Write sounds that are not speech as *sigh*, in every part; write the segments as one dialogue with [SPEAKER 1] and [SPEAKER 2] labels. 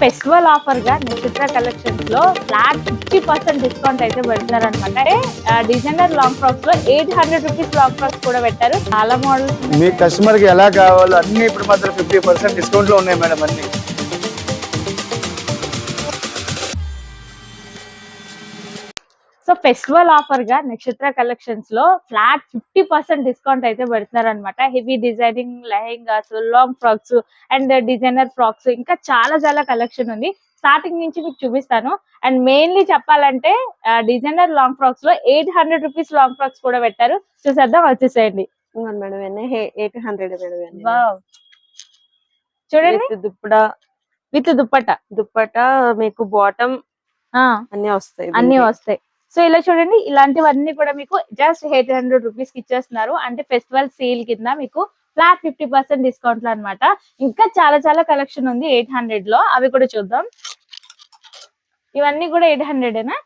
[SPEAKER 1] Festival ఆఫర్గా నక్షత్ర కలెక్షన్స్లో flat fifty percent discount అయితే పెడుతున్నారు అనమాట అంటే designer long ఫ్రాక్స్లో eight hundred rupees long frocks కూడా పెట్టారు. చాలా మోడల్స్
[SPEAKER 2] మీ కస్టమర్కి ఎలా కావాలో అన్ని ఇప్పుడు మాత్రం ఫిఫ్టీ పర్సెంట్ డిస్కౌంట్లో ఉన్నాయి మేడం అన్ని.
[SPEAKER 1] ఫెస్టివల్ ఆఫర్గా నక్షత్ర కలెక్షన్స్లో ఫ్లాట్ ఫిఫ్టీ పర్సెంట్ డిస్కౌంట్ అయితే పెడుతున్నారు అనమాట heavy designing lehengas long frocks and designer frocks ఇంకా చాలా చాలా కలెక్షన్ ఉంది. స్టార్టింగ్ నుంచి మీకు చూపిస్తాను. అండ్ మెయిన్లీ చెప్పాలంటే designer long ఫ్రాక్స్లో eight hundred rupees long frocks కూడా పెట్టారు. చూసేద్దాం వచ్చేసేయండి.
[SPEAKER 3] మేడం ఎయిట్ హండ్రెడ్ మేడం
[SPEAKER 1] చూడండి. విత్ దుప్పట.
[SPEAKER 3] దుప్పట. మీకు బాటమ్
[SPEAKER 1] ఆ.
[SPEAKER 3] అన్ని వస్తాయి.
[SPEAKER 1] అన్ని. వస్తాయి. సో ఇలా చూడండి ఇలాంటివన్నీ కూడా మీకు జస్ట్ ఎయిట్ హండ్రెడ్ రూపీస్కి ఇచ్చేస్తున్నారు. అంటే ఫెస్టివల్ సేల్ కింద మీకు ఫ్లాట్ ఫిఫ్టీ పర్సెంట్ డిస్కౌంట్లో అనమాట ఇంకా చాలా చాలా కలెక్షన్ ఉంది ఎయిట్ హండ్రెడ్లో. అవి కూడా చూద్దాం. ఇవన్నీ కూడా ఎయిట్ హండ్రెడేనా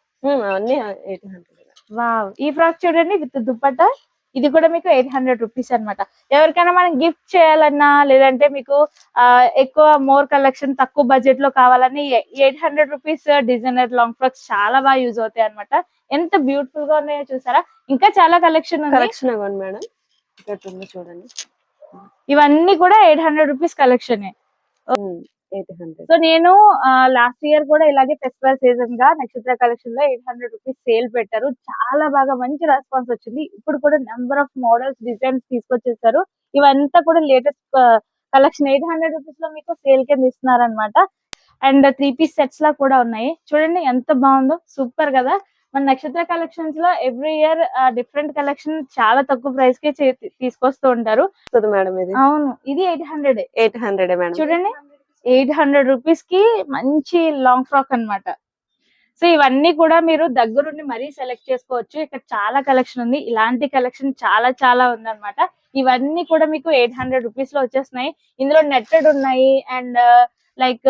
[SPEAKER 3] అవన్నీ ఎయిట్ హండ్రెడ్
[SPEAKER 1] వావ్. ఈ ఫ్రాక్ చూడండి విత్ దుప్పట ఇది కూడా మీకు ఎయిట్ హండ్రెడ్ రూపీస్ అన్నమాట. ఎవరికైనా మనం గిఫ్ట్ చేయాలన్నా లేదంటే మీకు ఎక్కువ మోర్ కలెక్షన్ తక్కువ బడ్జెట్లో కావాలని eight hundred rupees designer long frocks చాలా బాగా యూజ్ అవుతాయి అన్నమాట. ఎంత బ్యూటిఫుల్గా ఉన్నాయో చూసారా? ఇంకా చాలా కలెక్షన్
[SPEAKER 3] కలెక్షన్ ఇవ్వండి మేడం. ఇక్కడ ఉంది చూడండి.
[SPEAKER 1] ఇవన్నీ కూడా eight hundred rupees collection so నేను లాస్ట్ ఇయర్ కూడా ఇలాగే ఫెస్టివల్ సీజన్గా నక్షత్ర కలెక్షన్లో ఎయిట్ హండ్రెడ్ రూపీస్ సేల్ పెట్టారు. చాలా బాగా మంచి రెస్పాన్స్ వచ్చింది. ఇప్పుడు కూడా నెంబర్ ఆఫ్ మోడల్స్ డిజైన్స్ తీసుకొచ్చేసారు. ఇవంతా కూడా లేటెస్ట్ కలెక్షన్ ఎయిట్ హండ్రెడ్ రూపీస్లో మీకు సేల్ కింద ఇస్తున్నారు అనమాట అండ్ త్రీ పీస్ సెట్స్ లా కూడా ఉన్నాయి. చూడండి ఎంత బాగుందో. సూపర్ కదా. మన నక్షత్ర కలెక్షన్స్లో ఎవ్రీ ఇయర్ డిఫరెంట్ కలెక్షన్ చాలా తక్కువ ప్రైస్కి తీసుకొస్తూ ఉంటారు.
[SPEAKER 3] మేడం ఇది.
[SPEAKER 1] అవును. ఇది eight hundred
[SPEAKER 3] eight hundred madam.
[SPEAKER 1] చూడండి. ఎయిట్ హండ్రెడ్ రూపీస్కి మంచి లాంగ్ ఫ్రాక్ అన్నమాట. సో ఇవన్నీ కూడా మీరు దగ్గరుండి మరీ సెలెక్ట్ చేసుకోవచ్చు. ఇక్కడ చాలా కలెక్షన్ ఉంది. ఇలాంటి కలెక్షన్ చాలా చాలా ఉంది అనమాట ఇవన్నీ కూడా మీకు ఎయిట్ హండ్రెడ్ రూపీస్లో వచ్చేస్తున్నాయి. ఇందులో నెట్టెడ్ ఉన్నాయి అండ్ లైక్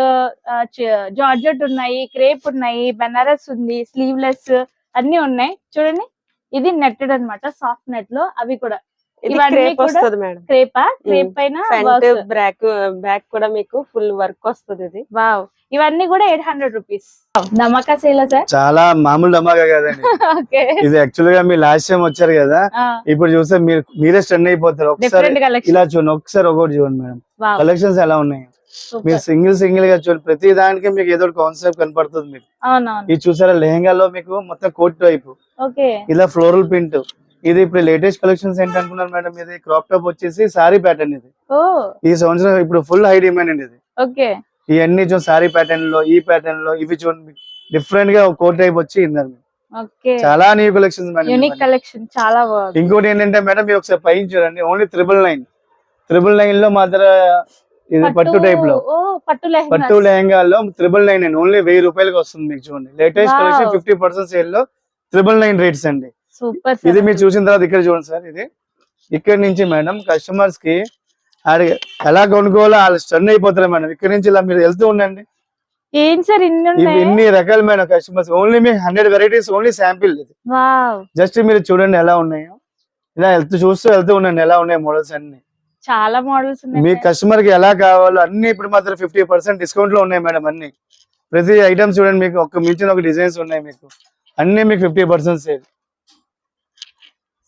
[SPEAKER 1] జార్జెట్ ఉన్నాయి క్రేప్ ఉన్నాయి బెనారస్ ఉంది స్లీవ్లెస్ అన్ని ఉన్నాయి. చూడండి. ఇది నెట్టెడ్ అన్నమాట. సాఫ్ట్ నెట్లో అవి కూడా. కూడా.
[SPEAKER 3] బ్యాక్ మీకు ఫుల్ వర్క్ వస్తుంది ఇది.
[SPEAKER 1] వావ్. ఇవన్నీ కూడా ఎయిట్ హండ్రెడ్ రూపీస్ ధమాకా సేల్ సార్?
[SPEAKER 2] చాలా మామూలు కదండి.
[SPEAKER 1] ఓకే.
[SPEAKER 2] ఇది యాక్చువల్గా మీరు లాస్ట్ టైం వచ్చారు కదా ఇప్పుడు చూస్తే మీరు మీరే స్టన్ అయిపోతారు. ఒకసారి ఇలా చూడండి. ఒకసారి ఒకటి చూడండి మేడం. కలెక్షన్స్ ఎలా ఉన్నాయి? మీరు సింగిల్ సింగిల్గా చూడండి ప్రతి దానికి మీకు ఏదో కాన్సెప్ట్ కనపడుతుంది మీకు. ఇది చూసారా లెహంగాలో మీకు మొత్తం కోట్ టైప్ ఇలా ఫ్లోరల్ ప్రింట్. ఇది ఇప్పుడు లేటెస్ట్ కలెక్షన్స్ ఏంటి అనుకున్నారు మేడం ఇది క్రాప్ టాప్ వచ్చేసి సారీ ప్యాటర్న్ ఇది. ఈ సంవత్సరం ఇప్పుడు ఫుల్ హై డిమాండ్ అండి ఇది. ఇవన్నీ చూడండి సారీ ప్యాటర్న్లో ఈ ప్యాటర్న్లో ఇవి చూడండి డిఫరెంట్గా కోట్ టైప్ వచ్చి
[SPEAKER 1] ఓకే.
[SPEAKER 2] చాలా న్యూ కలెక్షన్స్
[SPEAKER 1] యూనిక్. కలెక్షన్ చాలా
[SPEAKER 2] ఇంకోటి ఏంటంటే మేడం మీరు ఒకసారి పైన చూడండి ఓన్లీ త్రిబుల్ నైన్ త్రిబుల్ నైన్లో మాత్రం ఇది పట్టు
[SPEAKER 1] టైప్లో. పట్టు
[SPEAKER 2] పట్టు
[SPEAKER 1] లెహంగా
[SPEAKER 2] లెహంగాలో త్రిబుల్ నైన్ అండి. ఓన్లీ వెయ్యి రూపాయలకి వస్తుంది మీకు చూడండి. లేటెస్ట్. కలెక్షన్ ఫిఫ్టీ పర్సెంట్ సేల్లో త్రిబుల్ నైన్ రేట్స్ అండి. ఇది మీరు చూసిన తర్వాత ఇక్కడ చూడండి సార్ ఇది. ఇక్కడ నుంచి మేడం కస్టమర్స్కి ఎలా కొనుక్కోవాలో వాళ్ళు స్టన్ అయిపోతారు మేడం. ఇక్కడ నుంచి ఇలా మీరు వెళ్తూ ఉండండి.
[SPEAKER 1] ఏం సార్ ఇన్ని
[SPEAKER 2] రకాలు మేడం కస్టమర్స్ ఓన్లీ మీ హండ్రెడ్ వెరైటీస్ ఓన్లీ శాంపిల్ ఇది. జస్ట్ మీరు చూడండి ఎలా ఉన్నాయో. ఇలా వెళ్తూ చూస్తూ వెళ్తూ ఉండండి ఎలా ఉన్నాయి మోడల్స్ అన్ని.
[SPEAKER 1] చాలా మోడల్స్
[SPEAKER 2] మీ కస్టమర్కి ఎలా కావాలో అన్ని ఇప్పుడు మాత్రం ఫిఫ్టీ పర్సెంట్ డిస్కౌంట్లో ఉన్నాయి మేడం అన్ని. ప్రతి ఐటమ్ చూడండి మీకు ఒక మించిన ఒక డిజైన్స్ ఉన్నాయి మీకు. అన్ని మీకు ఫిఫ్టీ పర్సెంట్ సేల్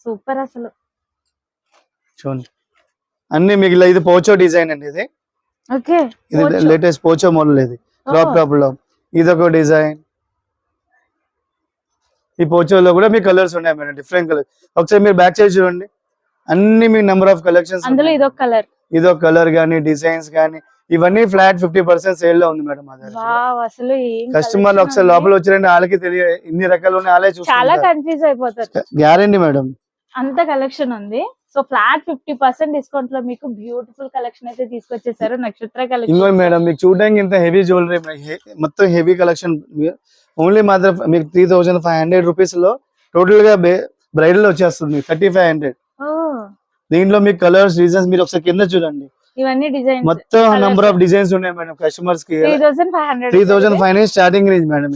[SPEAKER 1] సూపర్ అసలు.
[SPEAKER 2] చూడండి. అన్ని మీకు ఇది పోచో డిజైన్ అండి ఇది.
[SPEAKER 1] ఓకే
[SPEAKER 2] ఇది లేటెస్ట్ పోచో మోడల్ ఇది. క్రాప్ టాప్లో. ఇది ఒక డిజైన్. ఈ పోచోలో కూడా మీ కలర్స్ ఉన్నాయి మేడం డిఫరెంట్ కలర్ ఒకసారి మీరు బ్యాక్ సైడ్ చూడండి. అన్ని మీ నెంబర్ ఆఫ్ కలెక్షన్స్
[SPEAKER 1] అందులో ఇదొక కలర్
[SPEAKER 2] ఇదో కలర్ గానీ డిజైన్స్ గానీ ఇవన్నీ ఫ్లాట్ ఫిఫ్టీ పర్సెంట్ సేల్లో ఉంది మేడం
[SPEAKER 1] అసలు
[SPEAKER 2] కస్టమర్లు ఒకసారి. లోపల వచ్చిరండి వాళ్ళకి తెలియ ఇన్ని రకాలు ఉన్నాయి వాళ్ళే
[SPEAKER 1] చాలా కన్ఫ్యూజ్ అయిపోతారు.
[SPEAKER 2] Guarantee madam.
[SPEAKER 1] అంత కలెక్షన్ ఉంది. సో ఫ్లాట్ ఫిఫ్టీ పర్సెంట్ డిస్కౌంట్లో మీకు బ్యూటిఫుల్ కలెక్షన్ అయితే తీసుకొచ్చేసారు. నక్షత్ర
[SPEAKER 2] ఇంకో
[SPEAKER 1] కలెక్షన్
[SPEAKER 2] మేడం మీకు చూడడానికి ఇంత హెవీ జ్యువెలరీ మొత్తం హెవీ కలెక్షన్ ఓన్లీ మాత్రం మీకు త్రీ థౌసండ్ ఫైవ్ హండ్రెడ్ రూపీస్లో టోటల్గా బ్రైడల్ వచ్చేస్తుంది థర్టీ ఫైవ్ హండ్రెడ్ దీంట్లో మీకు కలర్స్ డిజైన్స్ మీరు ఒకసారి కింద చూడండి.
[SPEAKER 1] ఇవన్నీ డిజైన్
[SPEAKER 2] మొత్తం. నంబర్ ఆఫ్ డిజైన్స్ ఉన్నాయి మేడం కస్టమర్స్కి.
[SPEAKER 1] Three thousand five hundred
[SPEAKER 2] starting range madam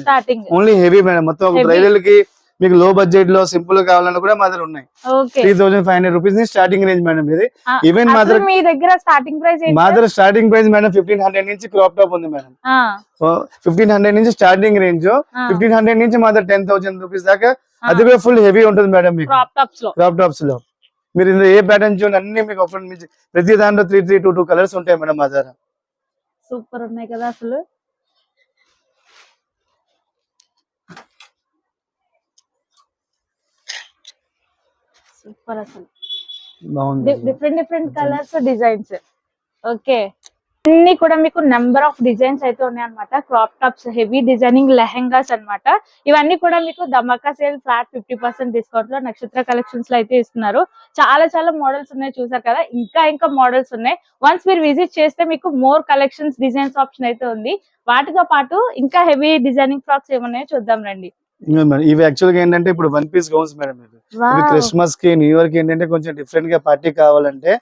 [SPEAKER 2] only heavy madam మొత్తం. బ్రైడల్కి మీకు లో బడ్జెట్లో సింపుల్ కావాలన్నా కూడా మా దగ్గర ఉన్నాయి. Three thousand five hundred rupees starting range madam ఇది. ఈవెన్ మా దగ్గర
[SPEAKER 1] మీ దగ్గర స్టార్టింగ్ ప్రైస్
[SPEAKER 2] మా దగ్గర starting price madam fifteen hundred నుంచి క్రాప్ టాప్ ఉంది మేడం ఫిఫ్టీన్ హండ్రెడ్ నుంచి స్టార్టింగ్ రేంజ్ ఫిఫ్టీన్ హండ్రెడ్ నుంచి మా దగ్గర టెన్ థౌసండ్ రూపీస్ దాకా అది కూడా ఫుల్ హెవీ ఉంటుంది మేడం మీకు.
[SPEAKER 1] క్రాప్
[SPEAKER 2] టాప్స్లో. మీరు ఇందులో ఏ ప్యాటర్న్ చూడండి అన్ని మీకు ఆఫర్ ప్రతి దాంట్లో three three two two colours ఉంటాయి మేడం మా దగ్గర.
[SPEAKER 1] సూపర్ ఉన్నాయి కదా అసలు. సూపర్ అసలు. Different different colours designs okay అన్ని కూడా మీకు నెంబర్ ఆఫ్ డిజైన్స్ అయితే ఉన్నాయి అనమాట crop tops heavy designing lehengas అన్నమాట. ఇవన్నీ కూడా మీకు ధమాకా సేల్ ఫ్లాట్ ఫిఫ్టీ పర్సెంట్ డిస్కౌంట్లో నక్షత్ర కలెక్షన్స్లో అయితే ఇస్తున్నారు. చాలా చాలా మోడల్స్ ఉన్నాయి చూసారు కదా? ఇంకా ఇంకా మోడల్స్ ఉన్నాయి. వన్స్ మీరు విజిట్ చేస్తే మీకు మోర్ కలెక్షన్స్ డిజైన్స్ ఆప్షన్ అయితే ఉంది. వాటితో పాటు ఇంకా హెవీ డిజైనింగ్ ఫ్రాక్స్ ఏమున్నాయో చూద్దాం రండి.
[SPEAKER 2] ఇవి యాక్చువల్గా ఏంటంటే ఇప్పుడు వన్ పీస్ గౌన్స్ మేడం ఇవి. క్రిస్మస్కి న్యూ ఇయర్కి ఏంటంటే కొంచెం డిఫరెంట్గా పార్టీ కావాలంటే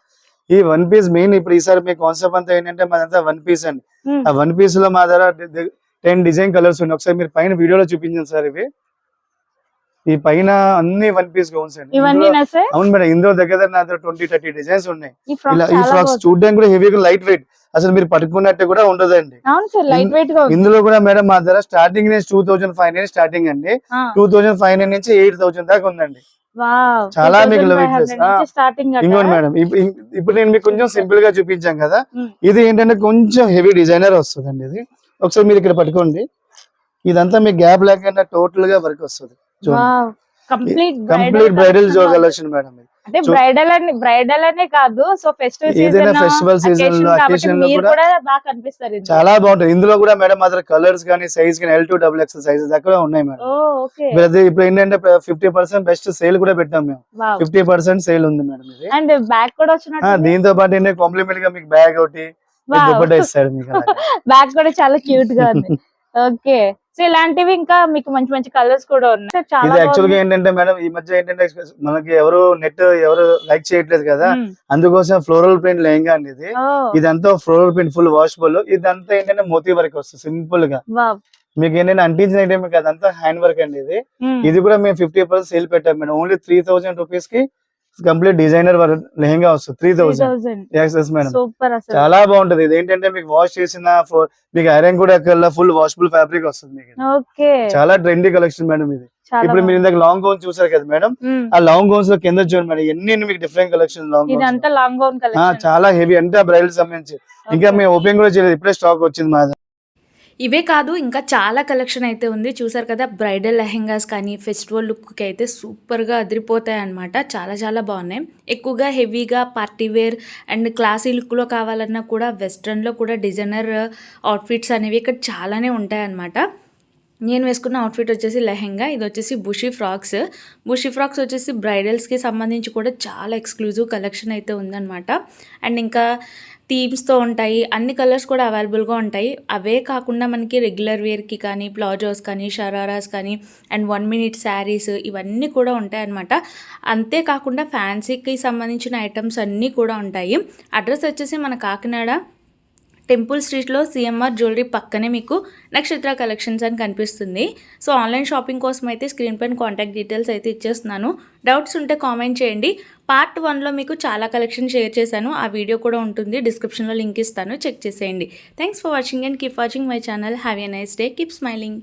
[SPEAKER 2] ఈ వన్ పీస్ మెయిన్ ఇప్పుడు ఈసారి మీ కాన్సెప్ట్ అంతా ఏంటంటే మాదంతా వన్ పీస్ అండి. ఆ వన్ పీస్లో మా దగ్గర టెన్ డిజైన్ కలర్స్ ఉన్నాయి. ఒకసారి మీరు పైన వీడియోలో చూపించండి సార్ ఇవి. ఈ పైన అన్ని వన్ పీస్ గౌన్స్ అండి. అవును మేడం ఇందులో దగ్గర నా దగ్గర ట్వంటీ థర్టీ డిజైన్స్ ఉన్నాయి.
[SPEAKER 1] ఈ
[SPEAKER 2] ఇలా ఈ ఫ్రాక్స్. చూడడానికి కూడా హెవీగా లైట్ వెయిట్ అసలు మీరు పట్టుకున్నట్టు కూడా ఉండదండి. ఇందులో కూడా మేడం మా దగ్గర స్టార్టింగ్ నుంచి two thousand five hundred starting అండి. టూ థౌసండ్ ఫైవ్ హండ్రెడ్ నుంచి ఎయిట్ థౌసండ్ దాకా ఉందండి. చాలా మీకు.
[SPEAKER 1] స్టార్టింగ్
[SPEAKER 2] ఇంకోటి మేడం ఇప్- ఇప్- ఇప్పుడు నేను మీకు కొంచెం సింపుల్గా చూపించాం కదా.
[SPEAKER 1] Hmm.
[SPEAKER 2] ఇది ఏంటంటే కొంచెం హెవీ డిజైనర్ వస్తుందండి ఇది. ఒకసారి మీరు ఇక్కడ పట్టుకోండి. ఇదంతా మీకు గ్యాప్ లేకుండా టోటల్గా వర్క్ వస్తుంది.
[SPEAKER 1] కంప్లీట్
[SPEAKER 2] కంప్లీట్ బ్రైడల్ జో కలెక్షన్ మేడం ఇది.
[SPEAKER 1] అంటే బ్రైడల్ అని బ్రైడల్ అనే కాదు. సో ఫెస్టివల్
[SPEAKER 2] ఏదైనా ఫెస్టివల్ సీజన్లో అకేషన్లో
[SPEAKER 1] మీరు
[SPEAKER 2] కూడా
[SPEAKER 1] కూడా బాగా కనిపిస్తారు ఇందులో.
[SPEAKER 2] చాలా బాగుంటుంది ఇందులో కూడా మేడం మా దగ్గర కలర్స్ కానీ సైజ్ కానీ L to double X sizes దగ్గర ఉన్నాయి మేడం. ఇప్పుడు ఏంటంటే ఫిఫ్టీ పర్సెంట్ బెస్ట్ సేల్ కూడా పెట్టాం మేము. ఫిఫ్టీ పర్సెంట్ సేల్ ఉంది మేడం ఇది.
[SPEAKER 1] అండ్ బ్యాగ్ కూడా వచ్చినట్టు
[SPEAKER 2] దీంతో పాటు ఏంటంటే కాంప్లిమెంట్గా మీకు బ్యాగ్ ఒకటి ఇస్తాడు మీకు.
[SPEAKER 1] బ్యాగ్ *laughs* కూడా చాలా క్యూట్గా ఉంది. *laughs* ఓకే సో ఇలాంటివి ఇంకా మీకు మంచి మంచి కలర్స్ కూడా ఉన్నాయి. చాలా యాక్చువల్గా.
[SPEAKER 2] ఏంటంటే మేడం ఈ మధ్య ఏంటంటే మనకి ఎవరు నెట్ ఎవరు లైక్ చేయట్లేదు కదా
[SPEAKER 1] మ్మ్.
[SPEAKER 2] అందుకోసం ఫ్లోరల్ ప్రింట్ లెహంగా అండి ఇది. ఇదంతా ఫ్లోరల్ ప్రింట్ ఫుల్ వాషబుల్ ఇదంతా ఏంటంటే మోతీ వర్క్ వస్తుంది
[SPEAKER 1] సింపుల్గా.
[SPEAKER 2] మీకు ఏంటంటే అంటించిన ఐటమ్ మీకు అదంతా హ్యాండ్ వర్క్ అండి ఇది.
[SPEAKER 1] మ్మ్.
[SPEAKER 2] ఇది కూడా మేము ఫిఫ్టీ పర్సెంట్ సేల్ పెట్టాం మేడం. ఓన్లీ త్రీ థౌసండ్ రూపీస్కి కంప్లీట్ డిజైనర్ లెహంగా వస్తుంది. త్రీ థౌసండ్
[SPEAKER 1] 3000
[SPEAKER 2] ఎస్ మేడం చాలా బాగుంటది. ఇది ఏంటంటే మీకు వాష్ చేసిన మీకు ఐరన్ కూడా ఎక్కడ ఫుల్ వాషబుల్ ఫ్యాబ్రిక్ వస్తుంది మీకు. చాలా ట్రెండీ కలెక్షన్ మేడం ఇది. ఇప్పుడు మీరు ఇందాక లాంగ్ గౌన్ చూసారు కదా మేడం. ఆ లాంగ్ గౌన్స్లో కింద చూడండి మేడం ఎన్ని మీకు డిఫరెంట్ కలెక్షన్ లాంగ్
[SPEAKER 1] గౌన్
[SPEAKER 2] చాలా హెవీ అంటే బ్రైడల్ సంబంధించి. ఇంకా మేము ఓపెన్ కూడా చేయలేదు. ఇప్పుడే స్టాక్ వచ్చింది మా.
[SPEAKER 4] ఇవే కాదు ఇంకా చాలా కలెక్షన్ అయితే ఉంది. చూసారు కదా బ్రైడల్ లెహెంగాస్ కానీ ఫెస్టివల్ లుక్కి అయితే సూపర్గా అదిరిపోతాయి అనమాట చాలా చాలా బాగున్నాయి. ఎక్కువగా హెవీగా పార్టీ వేర్ అండ్ క్లాసీ లుక్లో కావాలన్నా కూడా వెస్ట్రన్లో కూడా డిజైనర్ అవుట్ఫిట్స్ అనేవి ఇక్కడ చాలానే ఉంటాయన్నమాట. నేను వేసుకున్న అవుట్ఫిట్ వచ్చేసి లెహెంగా ఇది వచ్చేసి బుషీ ఫ్రాక్స్. బుషీ ఫ్రాక్స్ వచ్చేసి బ్రైడల్స్కి సంబంధించి కూడా చాలా ఎక్స్క్లూజివ్ కలెక్షన్ అయితే ఉందన్నమాట. అండ్ ఇంకా థీమ్స్తో ఉంటాయి అన్ని కలర్స్ కూడా అవైలబుల్గా ఉంటాయి. అవే కాకుండా మనకి రెగ్యులర్ వేర్కి కానీ ప్లాజోస్ కానీ షరారాస్ కానీ అండ్ వన్ మినిట్ శారీస్ ఇవన్నీ కూడా ఉంటాయి అన్నమాట అంతేకాకుండా ఫ్యాన్సీకి సంబంధించిన ఐటమ్స్ అన్నీ కూడా ఉంటాయి. అడ్రస్ వచ్చేసి మన కాకినాడ. టెంపుల్ స్ట్రీట్లో సిఎంఆర్ జ్యువెలరీ పక్కనే మీకు నక్షత్ర కలెక్షన్స్ అని కనిపిస్తుంది. సో ఆన్లైన్ షాపింగ్ కోసం అయితే స్క్రీన్ పైన కాంటాక్ట్ డీటెయిల్స్ అయితే ఇచ్చేస్తున్నాను. డౌట్స్ ఉంటే కామెంట్ చేయండి. పార్ట్ వన్లో మీకు చాలా కలెక్షన్ షేర్ చేశాను. ఆ వీడియో కూడా ఉంటుంది. డిస్క్రిప్షన్లో లింక్ ఇస్తాను. చెక్ చేసేయండి. Thanks for watching and keep watching my channel. Have a nice day. Keep smiling.